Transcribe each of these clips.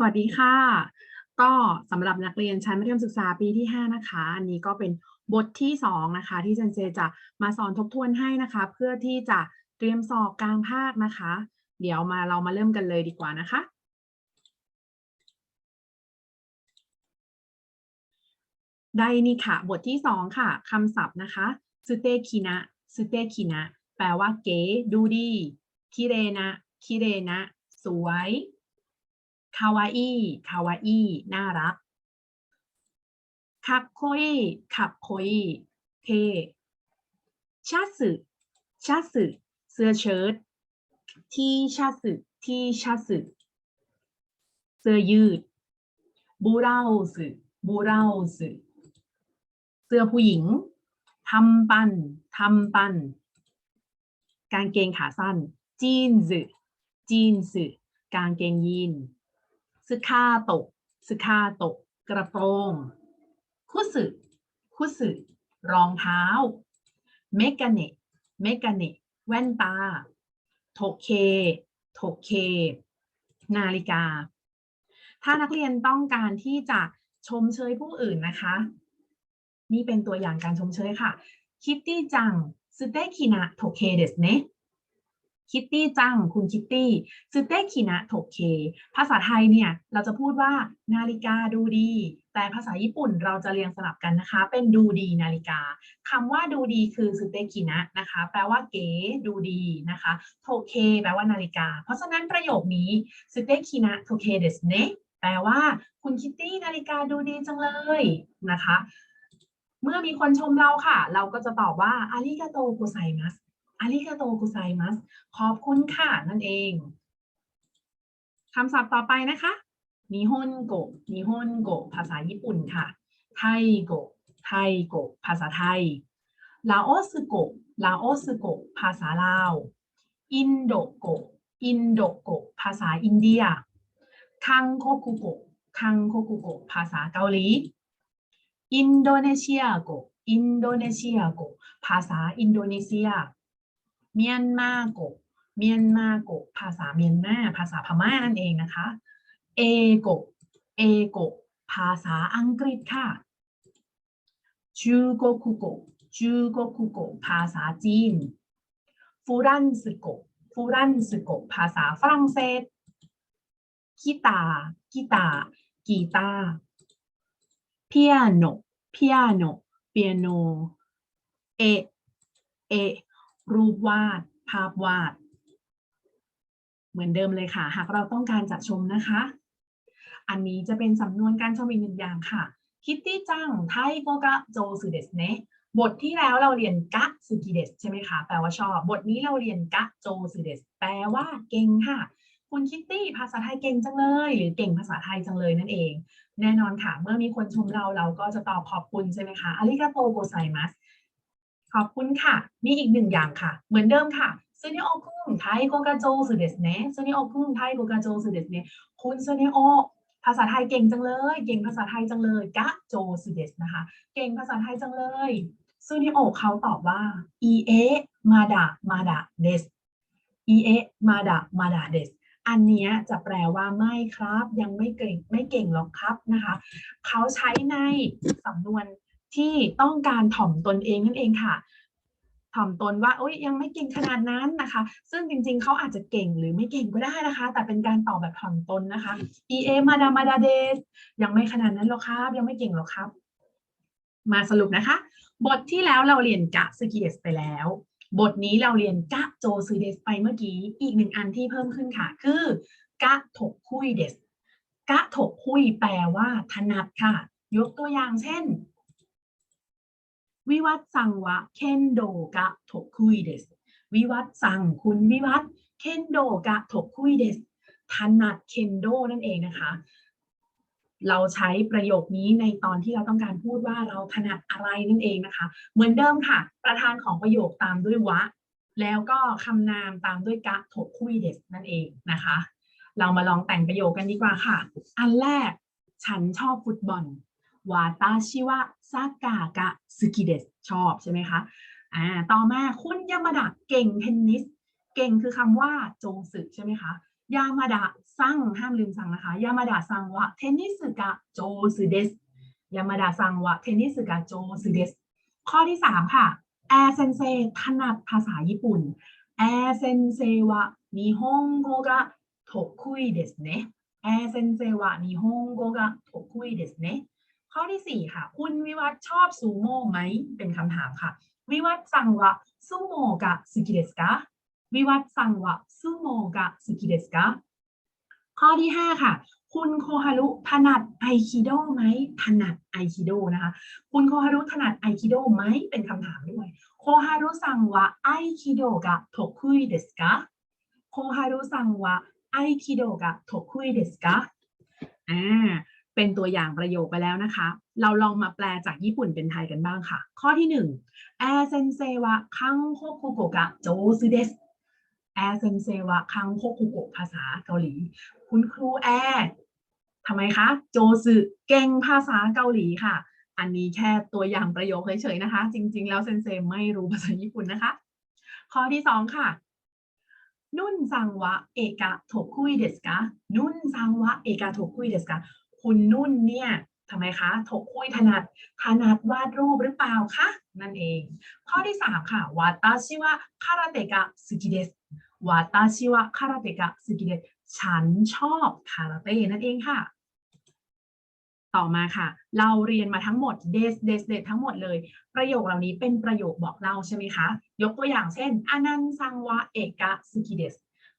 สวัสดีค่ะ ก็สำหรับนักเรียนชั้นมัธยมศึกษาปีที่ 5 นะคะ อันนี้ก็เป็นบทที่ 2 นะคะ ที่เจนเจจะมาสอนทบทวนให้นะคะ เพื่อที่จะเตรียมสอบกลางภาคนะคะ เดี๋ยวมาเรามาเริ่มกันเลยดีกว่านะคะ ได้นี่ค่ะ บทที่ 2 ค่ะคำศัพท์นะคะสุเตคินะสุเตคินะแปลว่าเก๋ดูดีคิเรนะคิเรนะสวย คาวาอิคาวาอิน่ารักคับโคอิคับโคอิเท่ชาสึชาสึเสื้อเชิ้ตที่ชาสึที่ชาสึเสื้อยืดบูราสึบูราสึเสื้อผู้หญิงทำปันทำปันกางเกงขาสั้นจีนส์จีนส์กางเกงยีนส คาโตะสคาโตะกระโปรงคุสึคุสึรองเท้า เมกาเนะเมกาเนะแว่นตา โทเค โทเค นาฬิกา ถ้านักเรียนต้องการที่จะชมเชยผู้อื่นนะคะ นี่เป็นตัวอย่างการชมเชยค่ะ คิตตี้จังสเตคินะโทเคเดสเนะ คิตตี้จัง คุณคิตตี้สเตคินะโทเค ภาษาไทยเนี่ยเราจะพูดว่านาฬิกาดูดี แต่ภาษาญี่ปุ่นเราจะเรียงสลับกันนะคะ เป็นดูดีนาฬิกาคำว่าดูดีคือสเตคินะนะคะ แปลว่าเก๋ดูดีนะคะโทเค แปลว่านาฬิกา เพราะฉะนั้นประโยคนี้สเตคินะโทเคเดสเนะแปลว่าคุณคิตตี้นาฬิกาดูดีจังเลยนะคะ เมื่อมีคนชมเราค่ะ เราก็จะตอบว่าอาริกาโตโกไซมัส อาริกาโตโกไซมัสขอบคุณค่ะนั่นเองคำศัพท์ต่อไปนะคะนิฮอนโกะนิฮอนโกะภาษาญี่ปุ่นค่ะ ไทโกะไทโกะภาษาไทย ลาโอสโกะลาโอสโกะภาษาลาว อินโดโกะอินโดโกะภาษาอินเดีย คังโคกุโกะคังโคกุโกะภาษาเกาหลี อินโดนีเซียโกอินโดนีเซียโกภาษาอินโดนีเซีย เมียนมาโกเมียนมาโกภาษาเมียนมาภาษาพม่านั่นเองนะคะ เอโกเอโกภาษาอังกฤษค่ะจูโกคุโกจูโกคุโกภาษาจีนฟูรันสโกฟูรันสโกภาษาฝรั่งเศสกีตาร์กีตาร์กีตาร์ piano piano เปียโนเอเอ รูปวาด ภาพวาด เหมือนเดิมเลยค่ะ หากเราต้องการจะชมนะคะ อันนี้จะเป็นสำนวนการชมอีกหนึ่งอย่างค่ะคิตตี้จังไทโกกะโจสุเดสเนบทที่แล้วเราเรียนกะสุกิเดสใช่ไหมคะแปลว่าชอบ บทนี้เราเรียนกะโจสุเดสแปลว่าเก่งค่ะคุณคิตตี้ภาษาไทยเก่งจังเลย หรือเก่งภาษาไทยจังเลยนั่นเอง แน่นอนค่ะ เมื่อมีคนชมเราเราก็จะตอบขอบคุณใช่ไหมคะอาริกาโตโกไซมัส ขอบคุณค่ะ มีอีกหนึ่งอย่างค่ะ เหมือนเดิมค่ะซูเนโอคุงไทโกกาโจสุเดสเนะซูเนโอคุงไทโกกาโจสุเดสเนะคุณซูเนโอภาษาไทยเก่งจังเลย เก่งภาษาไทยจังเลยกะโจสุเดสนะคะ เก่งภาษาไทยจังเลยซูเนโอเขาตอบว่าอีเอมาดามาดาเดสอีเอมาดามาดาเดสอันนี้จะแปลว่าไม่ครับ ยังไม่เก่งไม่เก่งหรอกครับนะคะ เขาใช้ในสำนวน ที่ต้องการถ่อมตนเองนั่นเองค่ะ ถ่อมตนว่าโอ้ยยังไม่เก่งขนาดนั้นนะคะ ซึ่งจริงๆ เขาอาจจะเก่งหรือไม่เก่งก็ได้นะคะ แต่เป็นการตอบแบบถ่อมตนนะคะ e a มาดามาดาเดสยังไม่ขนาดนั้นหรอกครับ ยังไม่เก่งหรอกครับ มาสรุปนะคะ บทที่แล้วเราเรียนกะสกิเดสไปแล้วบทนี้เราเรียนกะโจซ u เดสไปเมื่อกี้ อีกหนึ่งอันที่เพิ่มขึ้นค่ะ คือกะถกคุยเดสกะถกคุยแปลว่าถนัดค่ะ ยกตัวอย่างเช่น วิวัฒน์สังวะเคนโดกะถกคุยเดสวิวัฒน์สังคุณวิวัฒน์เคนโดกะถกคุยเดสถนัดเคนโดนั่นเองนะคะเราใช้ประโยคนี้ในตอนที่เราต้องการพูดว่าเราถนัดอะไรนั่นเองนะคะ เหมือนเดิมค่ะ ประธานของประโยคตามด้วยวะ แล้วก็คำนามตามด้วยกะถกคุยเดสนั่นเองนะคะ เรามาลองแต่งประโยคกันดีกว่าค่ะ อันแรกฉันชอบฟุตบอล วาตาชิวะซากากะสกิเดสชอบใช่ไหมคะอ่าต่อมาคุณยามาดะเก่งเทนนิส เก่งคือคำว่าโจงสึใช่ไหมคะยามาดะสั่งห้ามลืมสั่งนะคะยามาดาสั่งวะเทนนิสกะโจซึเดสยามาดาสั่งวะเทนนิสกะโจซึเดสข้อที่สามค่ะแอร์เซนเซถนัดภาษาญี่ปุ่นแอร์เซนเซวะนิฮงโกกะโทคุยเดสเนะแอร์เซนเซวะนิฮงโกกะโทคุยเดสเนะ ข้อที่สี่ค่ะ คุณวิวัฒชอบซูโม่ไหม เป็นคำถามค่ะ วิวัฒสังวะซูโม่กะสุกิเดสกะวิวัฒสังวะซูโม่กะสุกิเดสกะข้อที่ห้าค่ะ คุณโคฮารุถนัดไอคิโดไหมถนัดไอคิโดนะคะ คุณโคฮารุถนัดไอคิโดไหมเป็นคำถามด้วย โคฮารุสังวะไอคิโดกะโทคุยเดสกะโคฮารุสังวะไอคิโดกะโทคุยเดสกะอ่า เป็นตัวอย่างประโยคไปแล้วนะคะ เราลองมาแปลจากญี่ปุ่นเป็นไทยกันบ้างค่ะ ข้อที่หนึ่งแอเซนเซวะคังโคคุโกะโจซึเดสแอเซนเซวะคังโคคุโกะภาษาเกาหลี คุณครูแอร์ทำไมคะ โจซึเก่งภาษาเกาหลีค่ะ อันนี้แค่ตัวอย่างประโยคเฉยๆนะคะ จริง ๆ แล้วเซนเซไม่รู้ภาษาญี่ปุ่นนะคะ ข้อที่สองค่ะนุ่นซังวะเอกะโทคุยเดสกะนุ่นซังวะเอกะโทคุยเดสกะ คุณนุ่นเนี่ยทำไมคะโทคุยถนัดถนัดวาดรูปหรือเปล่าคะ นั่นเอง ข้อที่สามค่ะวาตาชิวะคาราเตกะสุกิเดสวาตาชิวะคาราเตกะสุกิเดสฉันชอบคาราเต้นั่นเองค่ะ ต่อมาค่ะ เราเรียนมาทั้งหมดเดสเดสเดทั้งหมดเลย ประโยคเหล่านี้เป็นประโยคบอกเล่าใช่ไหมคะ ยกตัวอย่างเช่นอนันต์ซังวะเอกะสุกิเดส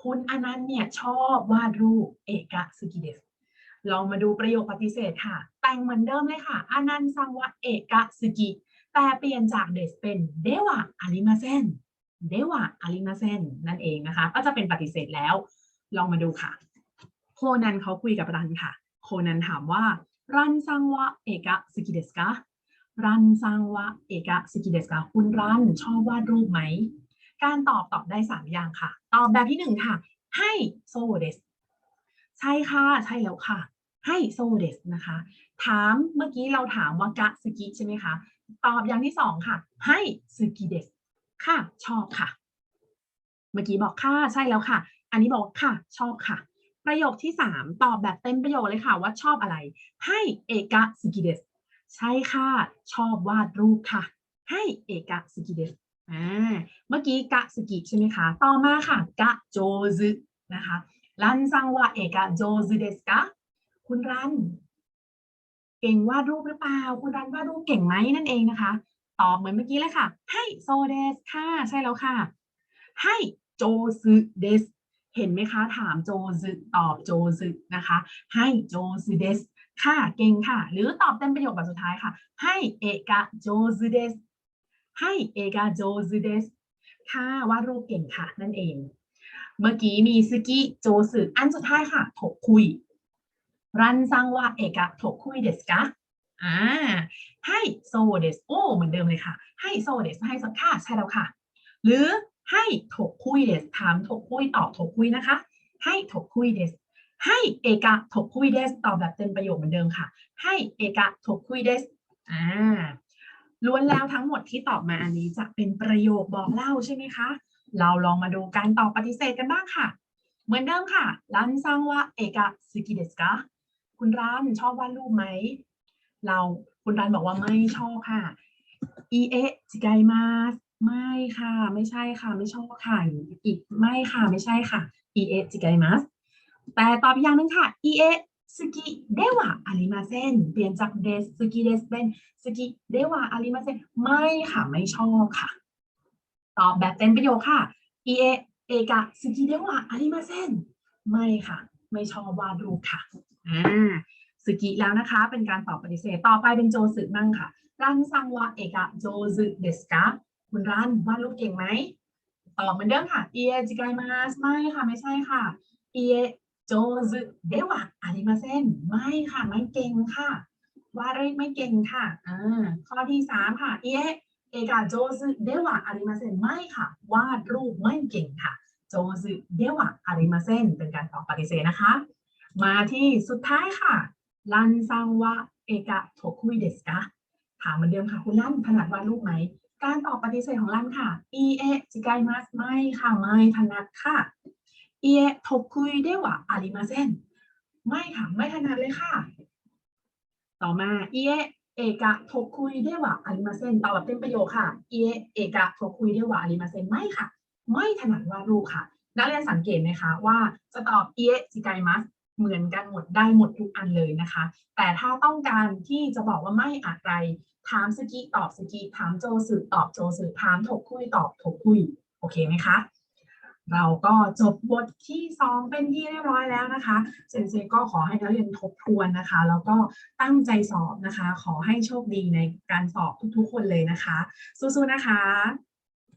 คุณอนันต์เนี่ยชอบวาดรูปเอกะสุกิเดส ลองมาดูประโยคปฏิเสธค่ะ แต่งเหมือนเดิมเลยค่ะอนันต์ซังวะเอกะสกิแต่เปลี่ยนจากเดสเป็นเดวะอาริมาเซนเดวะอาริมาเซนนั่นเองนะคะ ก็จะเป็นปฏิเสธแล้ว ลองมาดูค่ะ โคนันเขาคุยกับรันค่ะ โคนันถามว่ารันซังวะเอกะสกิเดสกะรันซังวะเอกะสกิเดสกะคุณรันชอบวาดรูปไหม การตอบตอบได้สามอย่างค่ะ ตอบแบบที่หนึ่งค่ะ ให้โซเดสใช่ค่ะ ใช่แล้วค่ะ ให้โซเดสนะคะ ถามเมื่อกี้เราถามว่ากะสกิใช่ไหมคะ ตอบอย่างที่สองค่ะ ให้สกิเดสค่ะ ชอบค่ะ เมื่อกี้บอกค่ะ ใช่แล้วค่ะ อันนี้บอกค่ะ ชอบค่ะ ประโยคที่สามตอบแบบเต็มประโยคเลยค่ะว่าชอบอะไร ให้เอกะสกิเดสใช่ค่ะ ชอบวาดรูปค่ะ ให้เอกะสกิเดสอ่าเมื่อกี้กะสกิใช่ไหมคะ ต่อมาค่ะ กะโจซึนะคะรันซังวะเอกะโจซึเดสกะ คุณรัน เก่งวาดรูปหรือเปล่า คุณรันวาดรูปเก่งไหมนั่นเองนะคะ ตอบเหมือนเมื่อกี้เลยค่ะ ให้โซเดสค่ะ ใช่แล้วค่ะ ให้โจซึเดส เห็นไหมคะ ถามโจซึตอบโจซึนะคะ ให้โจซึเดส ค่ะ เก่งค่ะ หรือตอบเต็มประโยคแบบสุดท้ายค่ะ ให้เอกะโจซึเดส ให้เอกะโจซึเดส ค่ะ วาดรูปเก่งค่ะ นั่นเอง เมื่อกี้มีสกิโจซึอันสุดท้ายค่ะถกคุย รันซังวะเอกะถกคุยเดสกะอ่าให้โซเดสโอ้เหมือนเดิมเลยค่ะ ให้โซเดสให้สักค่ะใช่แล้วค่ะ หรือให้ถกคุยเดสถามถกคุยตอบถกคุยนะคะ ให้ถกคุยเดสให้เอกะถกคุยเดสตอบแบบเต็มประโยคเหมือนเดิมค่ะ ให้เอกะถกคุยเดสอ่าล้วนแล้วทั้งหมดที่ตอบมาอันนี้จะเป็นประโยคบอกเล่าใช่ไหมคะ เราลองมาดูการตอบปฏิเสธกันบ้างค่ะ เหมือนเดิมค่ะรันซังวะเอกะสกิเดสกะ คุณรันชอบวาดรูปไหม เราคุณรันบอกว่าไม่ชอบค่ะอีเอะจิไกมาสไม่ค่ะ ไม่ใช่ค่ะ ไม่ชอบค่ะอีกไม่ค่ะไม่ใช่ค่ะอีเอะจิไกมาสแต่ตอบอีกอย่างหนึงค่ะอีเอะสกิเดวะอาริมาเซนเปลี่ยนจากเดสสกิเดสเป็นสกิเดวะอาริมาเซนไม่ค่ะ ไม่ชอบค่ะ ตอบแบบเต็มประโยคค่ะเอเอกะสกิเดวะอาริมาเซนไม่ค่ะ ไม่ชอบวาดรูปค่ะอ่าสกิแล้วนะคะ เป็นการตอบปฏิเสธต่อไปเป็นโจสึมั่งค่ะ รันซังวะเอกะโจสึเดสกะคุณรันวาดรูปเก่งไหมตอบเหมือนเดิมค่ะเอจิไกมาสไม่ค่ะไม่ใช่ค่ะเอโจสึเดวะอาริมาเซนไม่ค่ะไม่เก่งค่ะวาดรูปไม่เก่งค่ะอ่าข้อที่สามค่ะเอเอกะโจสึเดวะอาริมาเซนไม่ค่ะ วาดรูปไม่เก่งค่ะ โจซึเยวะอาริมาเซนเป็นการตอบปฏิเสธนะคะ มาที่สุดท้ายค่ะลันซังวะเอกะโทคุยเดสกะถามเหมือนเดิมค่ะ คุณลันถนัดวาดรูปไหม การตอบปฏิเสธของลันค่ะอีเอะจิไกมัสไม่ค่ะไม่ถนัดค่ะอีเอะโทคุยเดวะอาริมาเซนไม่ค่ะ ไม่ถนัดเลยค่ะ ต่อมาเอเอกะทกคุยได้ว่าอาริมาเซนตอบแบบเต็มประโยคค่ะเอเอกะทกคุยได้ว่าอาริมาเซนไม่ค่ะ ไม่ถนัดวาดรูปค่ะ นักเรียนสังเกตไหมคะว่าจะตอบเอจิไกมัสเหมือนกันหมดได้หมดทุกอันเลยนะคะ แต่ถ้าต้องการที่จะบอกว่าไม่อะไร ถามสกิตอบสกิถามโจสึตอบโจสึถามถกคุยตอบถกคุย โอเคไหมคะเราก็จบบทที่สองเป็นที่เรียบร้อยแล้วนะคะเซนเซก็ขอให้นักเรียนทบทวนนะคะ แล้วก็ตั้งใจสอบนะคะ ขอให้โชคดีในการสอบทุกๆคนเลยนะคะ สู้ๆนะคะ